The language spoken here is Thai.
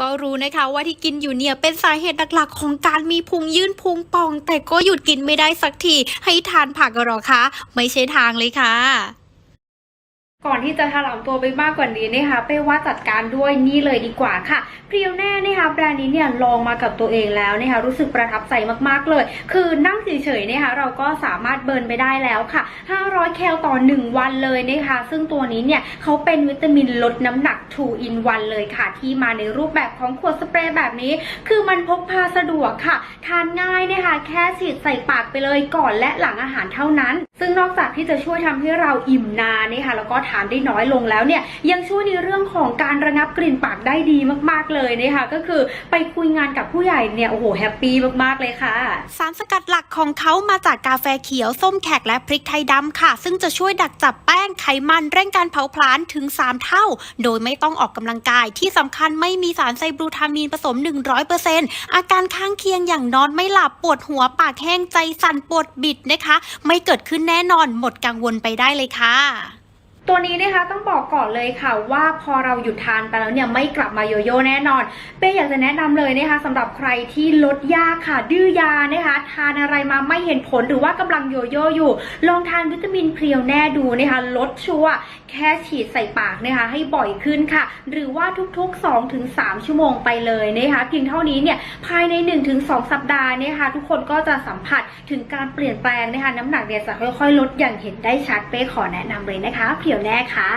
ก็รู้นะคะว่าที่กินอยู่เนี่ยเป็นสาเหตุหลักๆ ของการมีพุงยื่นพุงป่อง แต่ก็หยุดกินไม่ได้สักทีให้ทานผักเหรอคะ ไม่ใช่ทางเลยค่ะ ก่อนที่จะถลำตัวไปมากกว่านี้นะคะเป้ว่าจัดการด้วยนี่เลยดีกว่าค่ะเพรียวแน่นะคะแบรนด์นี้เนี่ยลองมากับตัวเองแล้วนะคะรู้สึกประทับใจมากๆเลย คือนั่งเฉยๆนะคะเราก็สามารถเบิร์นไปได้แล้วค่ะ 500 แคลต่อ 1 วันเลยนะคะซึ่งตัวนี้เนี่ยเขาเป็นวิตามินลดน้ำหนัก 2 in 1 เลยค่ะ ที่มาในรูปแบบของขวดสเปรย์แบบนี้ คือมันพกพาสะดวกค่ะ ทานง่ายนะคะแค่ฉีดใส่ปากไปเลยก่อนและหลังอาหารเท่านั้น ซึ่งนอกจากที่จะช่วยทำให้เราอิ่มนานนะคะแล้วก็ทานได้น้อยลงแล้วเนี่ยยังช่วยในเรื่องของการระงับกลิ่นปากได้ดีมากๆเลยนะคะก็คือไปคุยงานกับผู้ใหญ่เนี่ยโอ้โหแฮปปี้มากๆเลยค่ะ สารสกัดหลักของเขามาจากกาแฟเขียวส้มแขกและพริกไทยดำค่ะ ซึ่งจะช่วยดักจับแป้ง ไขมันเร่งการเผาผลาญถึง 3 เท่า โดยไม่ต้องออกกำลังกายที่สำคัญไม่มีสารไซบลูทามีนผสม 100%อาการข้างเคียงอย่างนอนไม่หลับปวดหัวปากแห้งใจสั่นปวดบิดนะคะ ไม่เกิดขึ้นแน่นอนหมดกังวลไปได้เลยค่ะ ตัวนี้นะคะต้องบอกก่อนเลยค่ะว่าพอเราหยุดทานไปแล้วเนี่ยไม่กลับมาโยโย่แน่นอน เป้อยากจะแนะนำเลยนะคะสำหรับใครที่ลดยาค่ะ ดื้อยานะคะทานอะไรมาไม่เห็นผลหรือว่ากำลังโยโย่อยู่ ลองทานวิตามินเพียวแน่ดูนะคะลดชัวร์แค่ฉีดใส่ปากนะคะให้บ่อยขึ้นค่ะ หรือว่าทุกๆ 2-3 ชั่วโมงไปเลยนะคะเพียงเท่านี้เนี่ยภายใน 1-2 สัปดาห์เนี่ยค่ะทุกคนก็จะสัมผัสถึงการเปลี่ยนแปลงนะคะน้ำหนักเนี่ยจะค่อยๆ ลดอย่างเห็นได้ชัดเป้ขอแนะนำเลยนะคะเพียวแน่ค่ะ